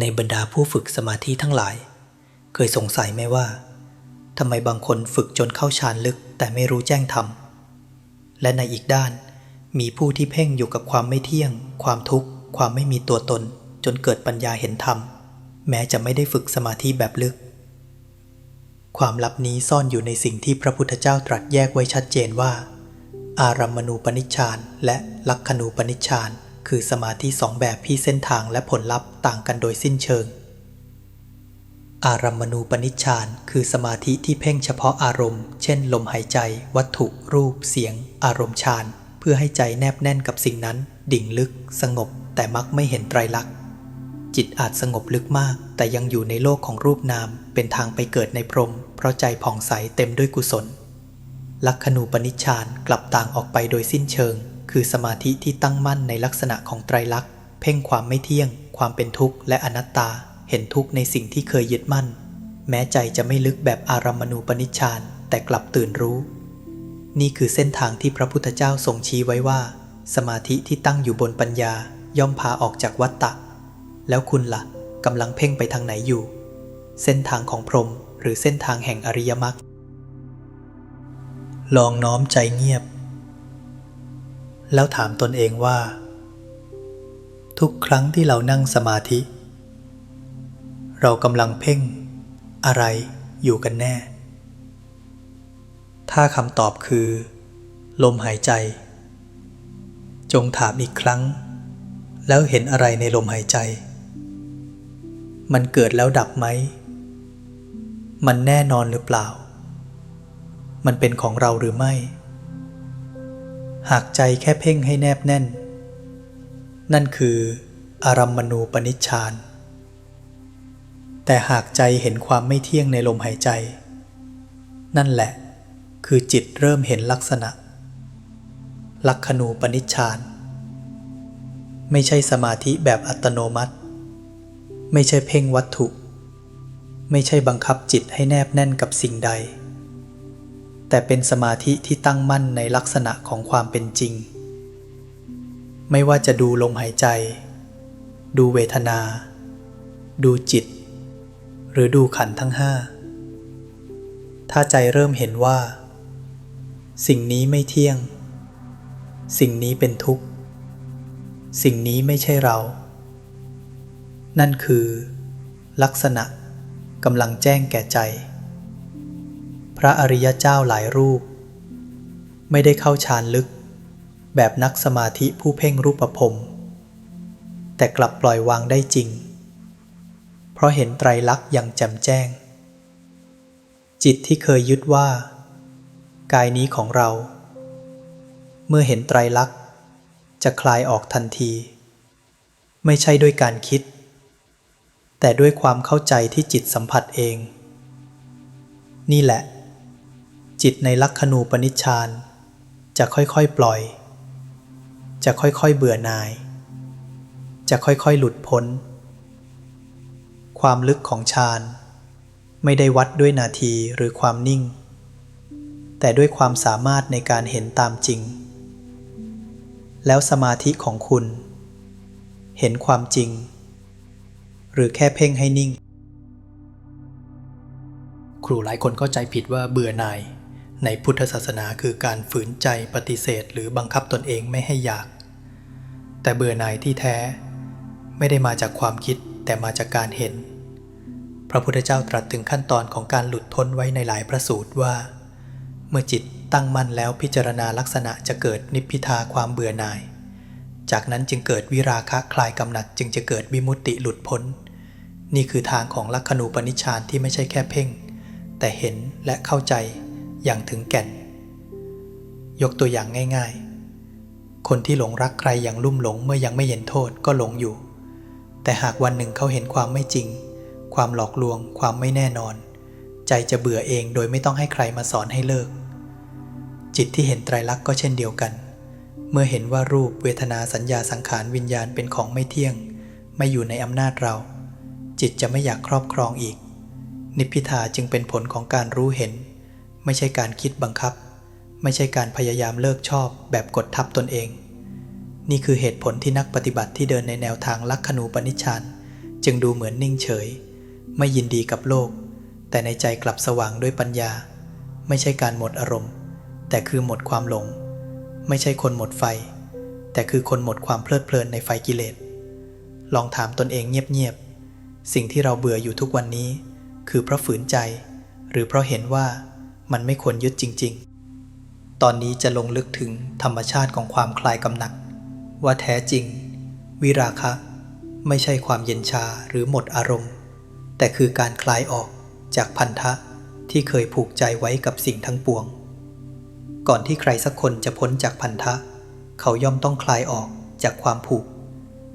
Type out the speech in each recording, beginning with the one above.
ในบรรดาผู้ฝึกสมาธิทั้งหลาย เคยสงสัยไหมว่าทำไมบางคนฝึกจนเข้าฌานลึกแต่ไม่รู้แจ้งธรรม และในอีกด้านมีผู้ที่เพ่งอยู่กับความไม่เที่ยง ความทุกข์ ความไม่มีตัวตน จนเกิดปัญญาเห็นธรรม แม้จะไม่ได้ฝึกสมาธิแบบลึก ความลับนี้ซ่อนอยู่ในสิ่งที่พระพุทธเจ้าตรัสแยกไว้ชัดเจนว่า อารัมมณูปนิชฌานและลักขณูปนิชฌาน คือสมาธิสองแบบที่เส้นทางและผลลัพธ์ต่างกันโดยสิ้นเชิง อารัมมณูปนิชฌานคือสมาธิที่เพ่งเฉพาะอารมณ์ เช่น ลมหายใจ วัตถุรูป เสียง อารมณ์ฌาน เพื่อให้ใจแนบแน่นกับสิ่งนั้น ดิ่งลึก สงบ แต่มักไม่เห็นไตรลักษณ์จิตอาจสงบลึกมาก แต่ยังอยู่ในโลกของรูปนาม เป็นทางไปเกิดในพรม เพราะใจผ่องใสเต็มด้วยกุศลลักขณูปนิชฌานกลับต่างออกไปโดยสิ้นเชิง คือสมาธิที่ตั้งมั่นในลักษณะของไตรลักษณ์ เพ่งความไม่เที่ยง ความเป็นทุกข์และอนัตตา เห็นทุกข์ในสิ่งที่เคยยึดมั่น แม้ใจจะไม่ลึกแบบอารัมมณูปนิชฌานแต่กลับตื่นรู้ นี่คือเส้นทางที่พระพุทธเจ้าทรงชี้ไว้ว่า สมาธิที่ตั้งอยู่บนปัญญาย่อมพาออกจากวัฏฏะแล้วคุณละ่ะกำลังเพ่งไปทางไหนอยู่ เส้นทางของพรหมหรือเส้นทางแห่งอริยมรรคลองน้อมใจเงียบ แล้วถามตนเองว่า ทุกครั้งที่เรานั่งสมาธิ เรากำลังเพ่ง อะไรอยู่กันแน่ ถ้าคำตอบคือ ลมหายใจ จงถามอีกครั้ง แล้วเห็นอะไรในลมหายใจ มันเกิดแล้วดับไหม มันแน่นอนหรือเปล่า มันเป็นของเราหรือไม่ หากใจแค่เพ่งให้แนบแน่น นั่นคืออารัมมณูปนิชฌาน แต่หากใจเห็นความไม่เที่ยงในลมหายใจ นั่นแหละคือจิตเริ่มเห็นลักษณะ ลักขณูปนิชฌาน ไม่ใช่สมาธิแบบอัตโนมัติ ไม่ใช่เพ่งวัตถุ ไม่ใช่บังคับจิตให้แนบแน่นกับสิ่งใด แต่เป็นสมาธิที่ตั้งมั่นในลักษณะของความเป็นจริง ไม่ว่าจะดูลมหายใจ ดูเวทนา ดูจิต หรือดูขันทั้งห้า ถ้าใจเริ่มเห็นว่า สิ่งนี้ไม่เที่ยง สิ่งนี้เป็นทุกข์ สิ่งนี้ไม่ใช่เรา นั่นคือ ลักษณะกำลังแจ้งแก่ใจ พระอริยเจ้าหลายรูป ไม่ได้เข้าฌานลึก แบบนักสมาธิผู้เพ่งรูปภพแต่กลับปล่อยวางได้จริง เพราะเห็นไตรลักษณ์อย่างแจ่มแจ้ง จิตที่เคยยึดว่า กายนี้ของเรา เมื่อเห็นไตรลักษณ์จะคลายออกทันที ไม่ใช่ด้วยการคิด แต่ด้วยความเข้าใจที่จิตสัมผัสเอง นี่แหละ จิตในลักขณูปนิชฌานจะค่อยๆปล่อย จะค่อยๆเบื่อหน่าย จะค่อยๆหลุดพ้น ความลึกของฌานไม่ได้วัดด้วยนาทีหรือความนิ่ง แต่ด้วยความสามารถในการเห็นตามจริง แล้วสมาธิของคุณ เห็นความจริง หรือแค่เพ่งให้นิ่ง ครูหลายคนเข้าใจผิดว่าเบื่อหน่าย ในพุทธศาสนาคือการฝืนใจปฏิเสธหรือบังคับตนเองไม่ให้อยาก แต่เบื่อหน่ายที่แท้ ไม่ได้มาจากความคิดแต่มาจากการเห็น พระพุทธเจ้าตรัสถึงขั้นตอนของการหลุดพ้นไว้ในหลายพระสูตรว่า เมื่อจิตตั้งมั่นแล้วพิจารณาลักษณะจะเกิดนิพพิทาความเบื่อหน่าย จากนั้นจึงเกิดวิราคะคลายกำหนัดจึงจะเกิดวิมุตติหลุดพ้น นี่คือทางของลักขณูปนิชฌานที่ไม่ใช่แค่เพ่ง แต่เห็นและเข้าใจ อย่างถึงแก่น ยกตัวอย่างง่าย ๆ คนที่หลงรักใครอย่างลุ่มหลงเมื่อยังไม่เห็นโทษก็หลงอยู่ แต่หากวันหนึ่งเขาเห็นความไม่จริง ความหลอกลวง ความไม่แน่นอน ใจจะเบื่อเองโดยไม่ต้องให้ใครมาสอนให้เลิก จิตที่เห็นไตรลักษณ์ก็เช่นเดียวกัน เมื่อเห็นว่ารูปเวทนาสัญญาสังขารวิญญาณเป็นของไม่เที่ยง ไม่อยู่ในอำนาจเรา จิตจะไม่อยากครอบครองอีกนิพพิทาจึงเป็นผลของการรู้เห็น ไม่ใช่การคิดบังคับ ไม่ใช่การพยายามเลิกชอบแบบกดทับตนเอง นี่คือเหตุผลที่นักปฏิบัติที่เดินในแนวทางลักขณูปนิชฌานจึงดูเหมือนนิ่งเฉย ไม่ยินดีกับโลก แต่ในใจกลับสว่างด้วยปัญญา ไม่ใช่การหมดอารมณ์ แต่คือหมดความหลง ไม่ใช่คนหมดไฟ แต่คือคนหมดความเพลิดเพลินในไฟกิเลสลองถามตนเองเงียบๆสิ่งที่เราเบื่ออยู่ทุกวันนี้ คือเพราะฝืนใจ หรือเพราะเห็นว่า มันไม่ควรยึดจริง ๆ ตอนนี้จะลงลึกถึงธรรมชาติของความคลายกำหนัด ว่าแท้จริง วิราคะ ไม่ใช่ความเย็นชาหรือหมดอารมณ์ แต่คือการคลายออกจากพันธะที่เคยผูกใจไว้กับสิ่งทั้งปวง ก่อนที่ใครสักคนจะพ้นจากพันธะ เขาย่อมต้องคลายออกจากความผูก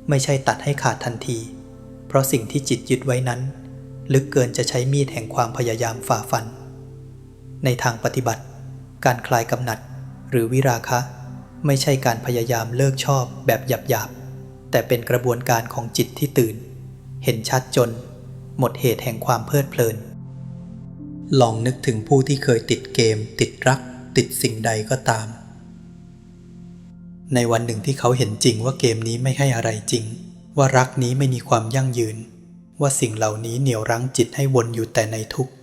ไม่ใช่ตัดให้ขาดทันที เพราะสิ่งที่จิตยึดไว้นั้น ลึกเกินจะใช้มีดแห่งความพยายามฝ่าฟัน ในทางปฏิบัติ การคลายกำหนัด หรือวิราคะ ไม่ใช่การพยายามเลิกชอบแบบหยาบๆ แต่เป็นกระบวนการของจิตที่ตื่น เห็นชัดจน หมดเหตุแห่งความเพลิดเพลิน ลองนึกถึงผู้ที่เคยติดเกม ติดรัก ติดสิ่งใดก็ตาม ในวันหนึ่งที่เขาเห็นจริงว่าเกมนี้ไม่ให้อะไรจริง ว่ารักนี้ไม่มีความยั่งยืน ว่าสิ่งเหล่านี้เหนี่ยวรั้งจิตให้วนอยู่แต่ในทุกข์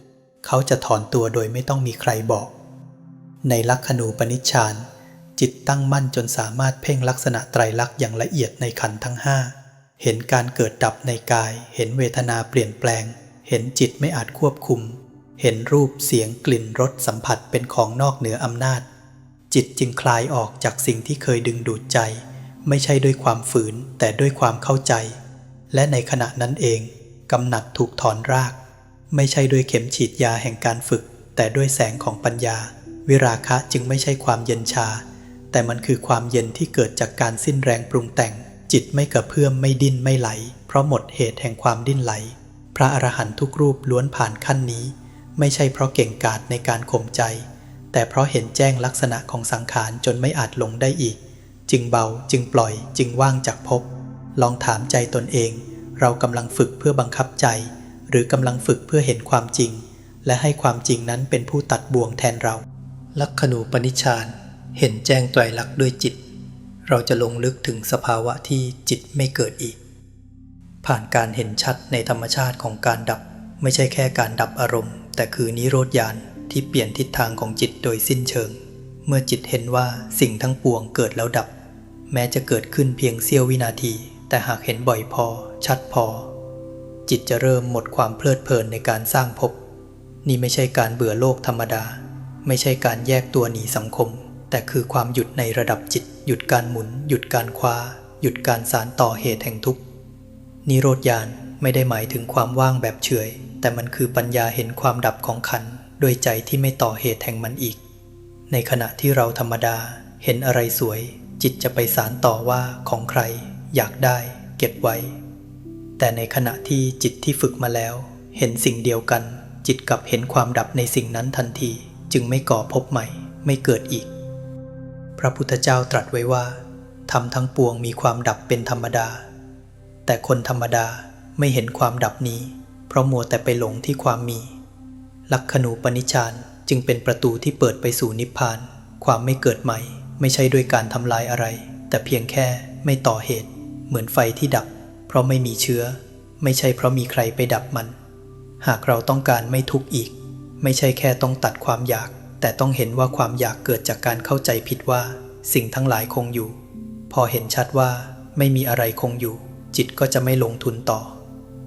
เขาจะถอนตัวโดยไม่ต้องมีใครบอก ในลักขณูปนิชฌานจิตตั้งมั่นจนสามารถเพ่งลักษณะไตรลักษณ์อย่างละเอียดในขันธ์ทั้งห้าเห็นการเกิดดับในกาย เห็นเวทนาเปลี่ยนแปลง เห็นจิตไม่อาจควบคุม เห็นรูปเสียงกลิ่นรสสัมผัสเป็นของนอกเหนืออำนาจ จิตจึงคลายออกจากสิ่งที่เคยดึงดูดใจ ไม่ใช่ด้วยความฝืนแต่ด้วยความเข้าใจ และในขณะนั้นเองกำหนัดถูกถอนราก ไม่ใช่ด้วยเข็มฉีดยาแห่งการฝึก แต่ด้วยแสงของปัญญา วิราคะจึงไม่ใช่ความเย็นชา แต่มันคือความเย็นที่เกิดจากการสิ้นแรงปรุงแต่ง จิตไม่กระเพื่อมไม่ดิ้นไม่ไหล เพราะหมดเหตุแห่งความดิ้นไหล พระอรหันตุกรูปล้วนผ่านขั้นนี้ ไม่ใช่เพราะเก่งกาจในการข่มใจ แต่เพราะเห็นแจ้งลักษณะของสังขารจนไม่อาจหลงได้อีก จึงเบาจึงปล่อยจึงว่างจากภพลองถามใจตนเอง เรากำลังฝึกเพื่อบังคับใจ หรือกำลังฝึกเพื่อเห็นความจริง และให้ความจริงนั้นเป็นผู้ตัดบ่วงแทนเรา ลักขณูปนิชานเห็นแจ้งไตรลักษณ์ด้วยจิต เราจะลงลึกถึงสภาวะที่จิตไม่เกิดอีก ผ่านการเห็นชัดในธรรมชาติของการดับ ไม่ใช่แค่การดับอารมณ์ แต่คือนิโรธญาณที่เปลี่ยนทิศทางของจิตโดยสิ้นเชิง เมื่อจิตเห็นว่าสิ่งทั้งปวงเกิดแล้วดับ แม้จะเกิดขึ้นเพียงเสี้ยววินาที แต่หากเห็นบ่อยพอ ชัดพอ จิตจะเริ่มหมดความเพลิดเพลินในการสร้างภพนี่ไม่ใช่การเบื่อโลกธรรมดา ไม่ใช่การแยกตัวหนีสังคม แต่คือความหยุดในระดับจิต หยุดการหมุน หยุดการคว้า หยุดการสารต่อเหตุแห่งทุกข์นิโรธญาณไม่ได้หมายถึงความว่างแบบเฉย แต่มันคือปัญญาเห็นความดับของขันด้วยใจที่ไม่ต่อเหตุแห่งมันอีก ในขณะที่เราธรรมดาเห็นอะไรสวย จิตจะไปสารต่อว่าของใคร อยากได้ เก็บไว้ แต่ในขณะที่จิตที่ฝึกมาแล้ว เห็นสิ่งเดียวกัน จิตกลับเห็นความดับในสิ่งนั้นทันที จึงไม่ก่อพบใหม่ ไม่เกิดอีก พระพุทธเจ้าตรัสไว้ว่าทำทั้งปวงมีความดับเป็นธรรมดา แต่คนธรรมดาไม่เห็นความดับนี้ เพราะมัวแต่ไปหลงที่ความมี ลักขณูปนิชานจึงเป็นประตูที่เปิดไปสู่นิพพาน ความไม่เกิดใหม่ ไม่ใช่ด้วยการทำลายอะไร แต่เพียงแค่ไม่ต่อเหตุ เหมือนไฟที่ดับ เพราะไม่มีเชื้อ ไม่ใช่เพราะมีใครไปดับมัน หากเราต้องการไม่ทุกข์อีก ไม่ใช่แค่ต้องตัดความอยาก แต่ต้องเห็นว่าความอยากเกิดจากการเข้าใจผิดว่า สิ่งทั้งหลายคงอยู่ พอเห็นชัดว่าไม่มีอะไรคงอยู่ จิตก็จะไม่ลงทุนต่อ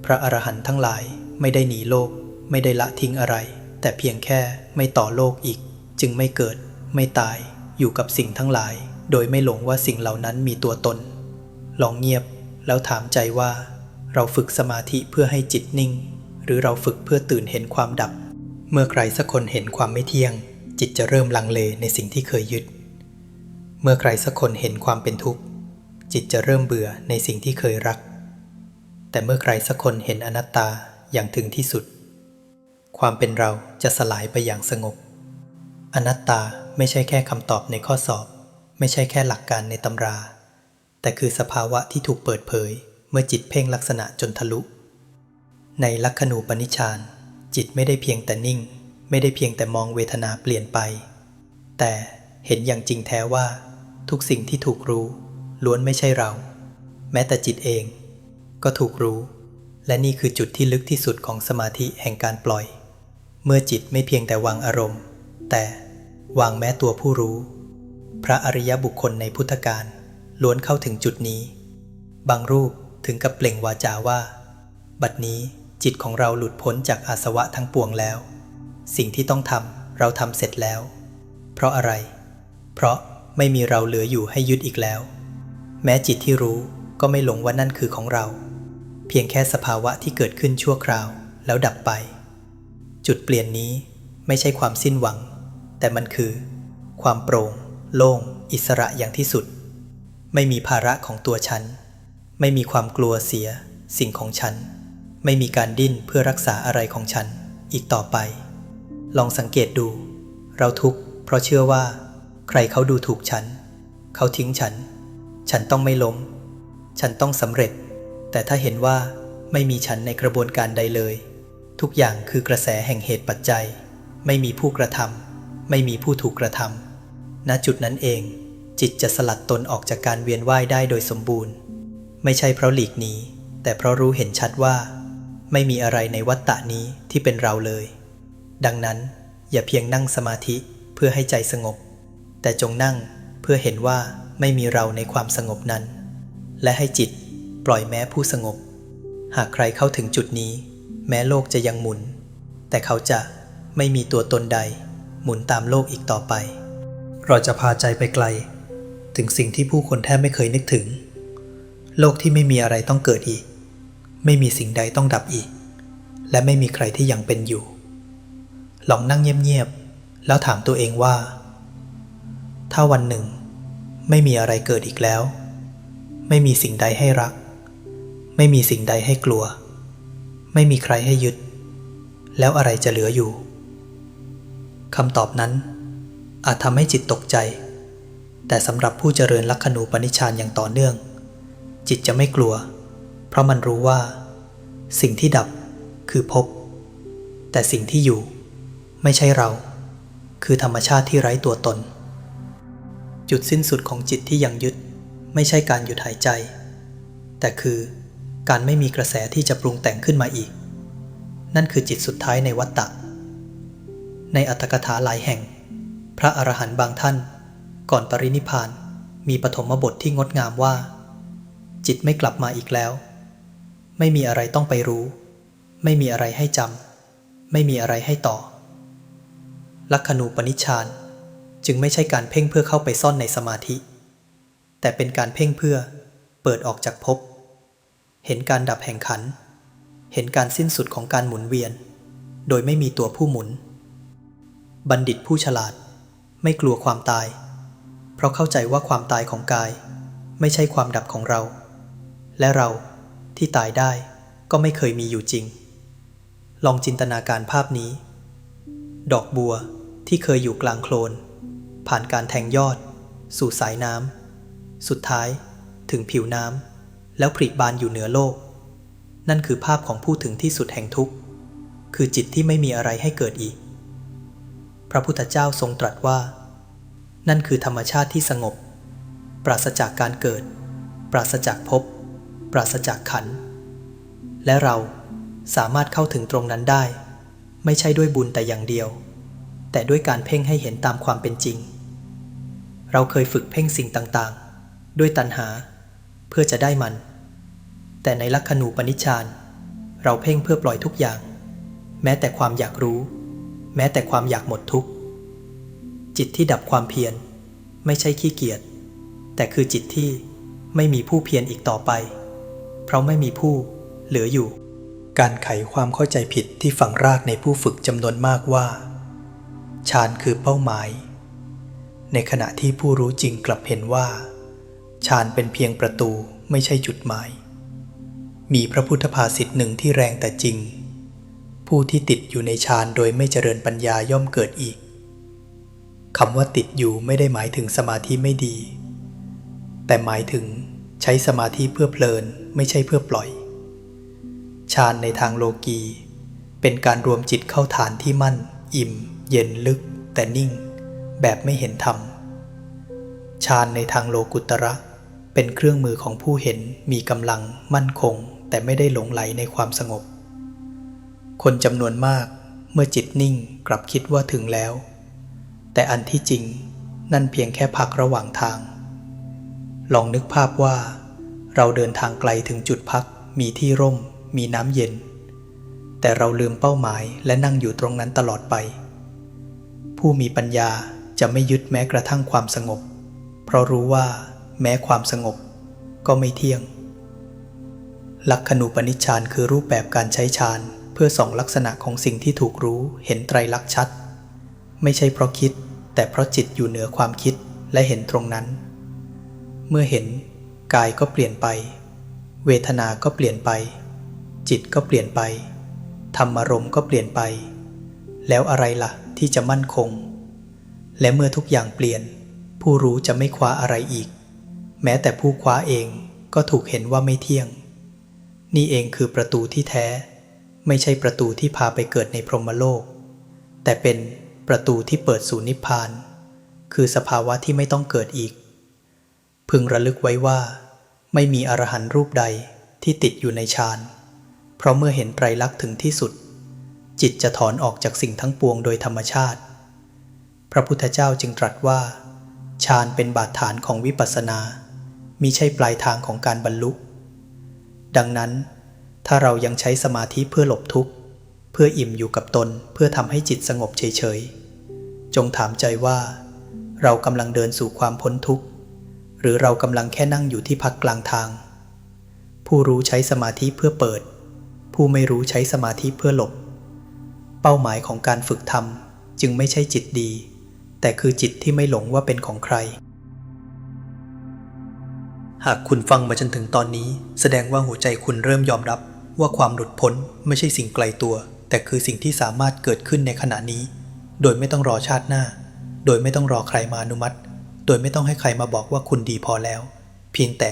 พระอรหันต์ทั้งหลายไม่ได้หนีโลก ไม่ได้ละทิ้งอะไร แต่เพียงแค่ไม่ต่อโลกอีก จึงไม่เกิด ไม่ตาย อยู่กับสิ่งทั้งหลาย โดยไม่หลงว่าสิ่งเหล่านั้นมีตัวตน ลองเงียบ แล้วถามใจว่า เราฝึกสมาธิเพื่อให้จิตนิ่ง หรือเราฝึกเพื่อตื่นเห็นความดับ เมื่อใครสักคนเห็นความไม่เที่ยง จิตจะเริ่มลังเลในสิ่งที่เคยยึด เมื่อใครสักคนเห็นความเป็นทุกข์ จิตจะเริ่มเบื่อในสิ่งที่เคยรัก แต่เมื่อใครสักคนเห็นอนัตตาอย่างถึงที่สุด ความเป็นเราจะสลายไปอย่างสงบ อนัตตาไม่ใช่แค่คำตอบในข้อสอบ ไม่ใช่แค่หลักการในตำรา แต่คือสภาวะที่ถูกเปิดเผยเมื่อจิตเพ่งลักษณะจนทะลุ ในลักขณูปนิชานจิตไม่ได้เพียงแต่นิ่ง ไม่ได้เพียงแต่มองเวทนาเปลี่ยนไป แต่เห็นอย่างจริงแท้ว่า ทุกสิ่งที่ถูกรู้ ล้วนไม่ใช่เรา แม้แต่จิตเอง ก็ถูกรู้ และนี่คือจุดที่ลึกที่สุดของสมาธิแห่งการปล่อย เมื่อจิตไม่เพียงแต่วางอารมณ์ แต่วางแม้ตัวผู้รู้ พระอริยบุคคลในพุทธการ ล้วนเข้าถึงจุดนี้ บางรูปถึงกับเปล่งวาจาว่า บัดนี้จิตของเราหลุดพ้นจากอาสวะทั้งปวงแล้ว สิ่งที่ต้องทำเราทำเสร็จแล้ว เพราะอะไร เพราะไม่มีเราเหลืออยู่ให้ยึดอีกแล้ว แม้จิตที่รู้ก็ไม่หลงว่านั่นคือของเรา เพียงแค่สภาวะที่เกิดขึ้นชั่วคราวแล้วดับไป จุดเปลี่ยนนี้ไม่ใช่ความสิ้นหวัง แต่มันคือ ความโปร่ง โล่ง อิสระอย่างที่สุด ไม่มีภาระของตัวฉัน ไม่มีความกลัวเสีย สิ่งของฉัน ไม่มีการดิ้นเพื่อรักษาอะไรของฉัน อีกต่อไป ลองสังเกตดู เราทุกข์เพราะเชื่อว่า ใครเขาดูถูกฉัน เขาทิ้งฉัน ฉันต้องไม่ล้ม ฉันต้องสำเร็จ แต่ถ้าเห็นว่าไม่มีฉันในกระบวนการใดเลย ทุกอย่างคือกระแสแห่งเหตุปัจจัย ไม่มีผู้กระทำไม่มีผู้ถูกกระทำณจุดนั้นเอง จิตจะสลัดตนออกจากการเวียนว่ายได้โดยสมบูรณ์ ไม่ใช่เพราะหลีกหนีแต่เพราะรู้เห็นชัดว่า ไม่มีอะไรในวัฏฏะนี้ที่เป็นเราเลย ดังนั้นอย่าเพียงนั่งสมาธิเพื่อให้ใจสงบ แต่จงนั่งเพื่อเห็นว่าไม่มีเราในความสงบนั้น และให้จิตปล่อยแม้ผู้สงบ หากใครเข้าถึงจุดนี้ แม้โลกจะยังหมุน แต่เขาจะไม่มีตัวตนใด หมุนตามโลกอีกต่อไป เราจะพาใจไปไกล ถึงสิ่งที่ผู้คนแทบไม่เคยนึกถึง โลกที่ไม่มีอะไรต้องเกิดอีก ไม่มีสิ่งใดต้องดับอีก และไม่มีใครที่ยังเป็นอยู่ ลองนั่งเงียบๆแล้วถามตัวเองว่า ถ้าวันหนึ่ง ไม่มีอะไรเกิดอีกแล้ว ไม่มีสิ่งใดให้รัก ไม่มีสิ่งใดให้กลัว ไม่มีใครให้ยึด แล้วอะไรจะเหลืออยู่คำตอบนั้นอาจทำให้จิตตกใจ แต่สำหรับผู้เจริญลักขณูปนิชานอย่างต่อเนื่อง จิตจะไม่กลัว เพราะมันรู้ว่า สิ่งที่ดับคือภพแต่สิ่งที่อยู่ ไม่ใช่เรา คือธรรมชาติที่ไร้ตัวตน จุดสิ้นสุดของจิตที่ยังยึด ไม่ใช่การหยุดหายใจ แต่คือการไม่มีกระแสที่จะปรุงแต่งขึ้นมาอีก นั่นคือจิตสุดท้ายในวัฏฏะในอัตถกถาหลายแห่ง พระอรหันต์บางท่าน ก่อนปรินิพานมีปฐมบทที่งดงามว่า จิตไม่กลับมาอีกแล้ว ไม่มีอะไรต้องไปรู้ ไม่มีอะไรให้จำไม่มีอะไรให้ต่อ ลักขณูปนิชฌานจึงไม่ใช่การเพ่งเพื่อเข้าไปซ่อนในสมาธิ แต่เป็นการเพ่งเพื่อเปิดออกจากภพเห็นการดับแห่งขัน เห็นการสิ้นสุดของการหมุนเวียน โดยไม่มีตัวผู้หมุน บัณฑิตผู้ฉลาดไม่กลัวความตาย ราะเข้าใจว่าความตายของกาย ไม่ใช่ความดับของเรา และเราที่ตายได้ก็ไม่เคยมีอยู่จริง ลองจินตนาการภาพนี้ ดอกบัวที่เคยอยู่กลางโคลน ผ่านการแทงยอด สู่สายน้ำสุดท้ายถึงผิวน้ำแล้วผลิบานอยู่เหนือโลก นั่นคือภาพของผู้ถึงที่สุดแห่งทุกข์ คือจิตที่ไม่มีอะไรให้เกิดอีก พระพุทธเจ้าทรงตรัสว่า นั่นคือธรรมชาติที่สงบ ปราศจากการเกิด ปราศจากภพ ปราศจากขัน และเราสามารถเข้าถึงตรงนั้นได้ ไม่ใช่ด้วยบุญแต่อย่างเดียว แต่ด้วยการเพ่งให้เห็นตามความเป็นจริง เราเคยฝึกเพ่งสิ่งต่างๆ ด้วยตัณหา เพื่อจะได้มัน แต่ในลักขณูปนิชฌาน เราเพ่งเพื่อปล่อยทุกอย่าง แม้แต่ความอยากรู้ แม้แต่ความอยากหมดทุกข์ จิตที่ดับความเพียร ไม่ใช่ขี้เกียจ แต่คือจิตที่ไม่มีผู้เพียรอีกต่อไป เพราะไม่มีผู้เหลืออยู่ การไขความเข้าใจผิดที่ฝังรากในผู้ฝึกจำนวนมากว่าฌานคือเป้าหมาย ในขณะที่ผู้รู้จริงกลับเห็นว่าฌานเป็นเพียงประตูไม่ใช่จุดหมาย มีพระพุทธภาษิตหนึ่งที่แรงแต่จริง ผู้ที่ติดอยู่ในฌานโดยไม่เจริญปัญญาย่อมเกิดอีก คำว่าติดอยู่ไม่ได้หมายถึงสมาธิไม่ดี แต่หมายถึงใช้สมาธิเพื่อเพลินไม่ใช่เพื่อปล่อย ฌานในทางโลกี เป็นการรวมจิตเข้าฐานที่มั่น อิ่ม เย็นลึก แต่นิ่ง แบบไม่เห็นธรรมฌานในทางโลกุตระ เป็นเครื่องมือของผู้เห็นมีกำลังมั่นคง แต่ไม่ได้หลงไหลในความสงบ คนจำนวนมากเมื่อจิตนิ่งกลับคิดว่าถึงแล้ว แต่อันที่จริงนั่นเพียงแค่พักระหว่างทาง ลองนึกภาพว่า เราเดินทางไกลถึงจุดพัก มีที่ร่ม มีน้ำเย็น แต่เราลืมเป้าหมายและนั่งอยู่ตรงนั้นตลอดไป ผู้มีปัญญาจะไม่ยึดแม้กระทั่งความสงบ เพราะรู้ว่า แม้ความสงบ ก็ไม่เที่ยง ลักขณูปนิชฌานคือรูปแบบการใช้ฌานเพื่อส่องลักษณะของสิ่งที่ถูกรู้เห็นไตรลักษณ์ชัด ไม่ใช่เพราะคิด แต่เพราะจิตอยู่เหนือความคิดและเห็นตรงนั้น เมื่อเห็น กายก็เปลี่ยนไป เวทนาก็เปลี่ยนไป จิตก็เปลี่ยนไป ธรรมารมณ์ก็เปลี่ยนไป แล้วอะไรล่ะที่จะมั่นคง และเมื่อทุกอย่างเปลี่ยน ผู้รู้จะไม่คว้าอะไรอีก แม้แต่ผู้คว้าเองก็ถูกเห็นว่าไม่เที่ยง นี่เองคือประตูที่แท้ ไม่ใช่ประตูที่พาไปเกิดในพรหมโลก แต่เป็น ประตูที่เปิดสู่นิพพาน คือสภาวะที่ไม่ต้องเกิดอีก พึงระลึกไว้ว่า ไม่มีอรหันต์รูปใดที่ติดอยู่ในฌาน เพราะเมื่อเห็นไตรลักษณ์ถึงที่สุด จิตจะถอนออกจากสิ่งทั้งปวงโดยธรรมชาติ พระพุทธเจ้าจึงตรัสว่าฌานเป็นบาดฐานของวิปัสสนามิใช่ปลายทางของการบรรลุ ดังนั้น ถ้าเรายังใช้สมาธิเพื่อหลบทุกข์ เพื่ออิ่มอยู่กับตนเพื่อทำให้จิตสงบเฉยๆ จงถามใจว่า เรากำลังเดินสู่ความพ้นทุกข์ หรือเรากำลังแค่นั่งอยู่ที่พักกลางทาง ผู้รู้ใช้สมาธิเพื่อเปิด ผู้ไม่รู้ใช้สมาธิเพื่อหลบ เป้าหมายของการฝึกธรรมจึงไม่ใช่จิตดี แต่คือจิตที่ไม่หลงว่าเป็นของใคร หากคุณฟังมาจนถึงตอนนี้ แสดงว่าหัวใจคุณเริ่มยอมรับว่าความหลุดพ้นไม่ใช่สิ่งไกลตัว แต่คือสิ่งที่สามารถเกิดขึ้นในขณะนี้ โดยไม่ต้องรอชาติหน้า โดยไม่ต้องรอใครมาอนุมัติ โดยไม่ต้องให้ใครมาบอกว่าคุณดีพอแล้ว เพียงแต่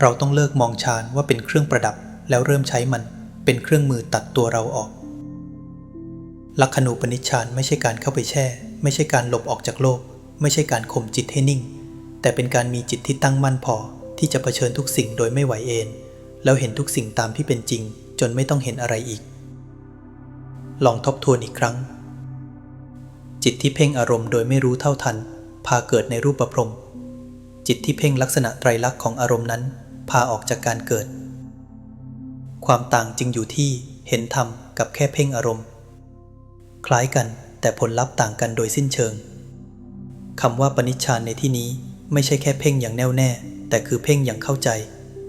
เราต้องเลิกมองฌานว่าเป็นเครื่องประดับแล้วเริ่มใช้มันเป็นเครื่องมือตัดตัวเราออก ลักขณูปนิชฌานไม่ใช่การเข้าไปแช่ ไม่ใช่การหลบออกจากโลก ไม่ใช่การข่มจิตให้นิ่ง แต่เป็นการมีจิตที่ตั้งมั่นพอที่จะเผชิญทุกสิ่งโดยไม่ไหวเอนแล้วเห็นทุกสิ่งตามที่เป็นจริง จนไม่ต้องเห็นอะไรอีก ลองทบทวนอีกครั้ง จิตที่เพ่งอารมณ์โดยไม่รู้เท่าทัน พาเกิดในรูปประพรมจิตที่เพ่งลักษณะไตรลักษณ์ของอารมณ์นั้น พาออกจากการเกิด ความต่างจึงอยู่ที่เห็นธรรมกับแค่เพ่งอารมณ์ คล้ายกันแต่ผลลัพธ์ต่างกันโดยสิ้นเชิงคำว่าปณิชฌานในที่นี้ไม่ใช่แค่เพ่งอย่างแน่วแน่ แต่คือเพ่งอย่างเข้าใจ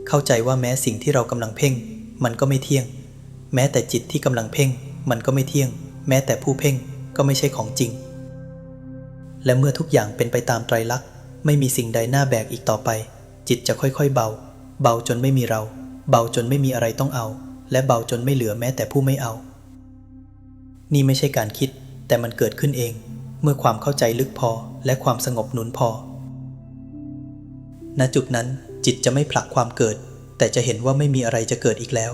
เข้าใจว่าแม้สิ่งที่เรากำลังเพ่ง มันก็ไม่เที่ยง แม้แต่จิตที่กำลังเพ่ง มันก็ไม่เที่ยง แม้แต่ผู้เพ่งก็ไม่ใช่ของจริง และเมื่อทุกอย่างเป็นไปตามไตรลักษณ์ไม่มีสิ่งใดหน้าแบกอีกต่อไป จิตจะค่อยๆเบา เบาจนไม่มีเรา เบาจนไม่มีอะไรต้องเอา และเบาจนไม่เหลือแม้แต่ผู้ไม่เอา นี่ไม่ใช่การคิด แต่มันเกิดขึ้นเอง เมื่อความเข้าใจลึกพอและความสงบหนุนพอณจุดนั้นจิตจะไม่ผลักความเกิด แต่จะเห็นว่าไม่มีอะไรจะเกิดอีกแล้ว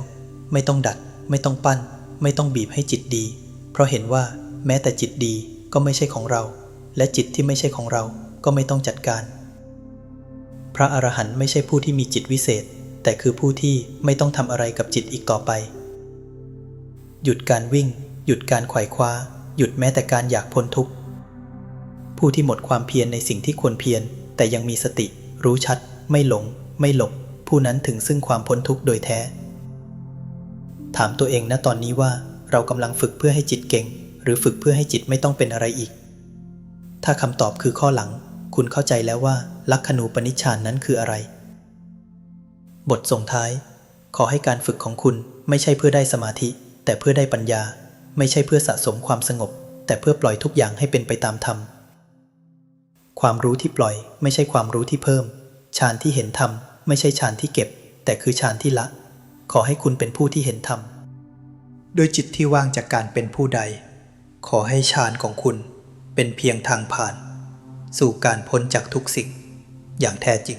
ไม่ต้องดัด ไม่ต้องปั้น ไม่ต้องบีบให้จิตดี เพราะเห็นว่าแม้แต่จิตดีก็ไม่ใช่ของเรา และจิตที่ไม่ใช่ของเราก็ไม่ต้องจัดการ พระอรหันต์ไม่ใช่ผู้ที่มีจิตวิเศษ แต่คือผู้ที่ไม่ต้องทำอะไรกับจิตอีกต่อไป หยุดการวิ่ง หยุดการไขว่คว้า หยุดแม้แต่การอยากพ้นทุกข์ ผู้ที่หมดความเพียรในสิ่งที่ควรเพียรแต่ยังมีสติ รู้ชัด ไม่หลง ไม่หลบ ผู้นั้นถึงซึ่งความพ้นทุกข์โดยแท้ ถามตัวเองณตอนนี้ว่าเรากำลังฝึกเพื่อให้จิตเก่ง หรือฝึกเพื่อให้จิตไม่ต้องเป็นอะไรอีก ถ้าคำตอบคือข้อหลัง คุณเข้าใจแล้วว่าลักขณูปนิชฌานนั้นคืออะไร บทส่งท้าย ขอให้การฝึกของคุณไม่ใช่เพื่อได้สมาธิ แต่เพื่อได้ปัญญา ไม่ใช่เพื่อสะสมความสงบ แต่เพื่อปล่อยทุกอย่างให้เป็นไปตามธรรมความรู้ที่ปล่อยไม่ใช่ความรู้ที่เพิ่มฌานที่เห็นธรรม ไม่ใช่ฌานที่เก็บ แต่คือฌานที่ละ ขอให้คุณเป็นผู้ที่เห็นธรรมด้วยจิตที่ว่างจากการเป็นผู้ใด ขอให้ฌานของคุณเป็นเพียงทางผ่าน สู่การพ้นจากทุกสิ่ง อย่างแท้จริง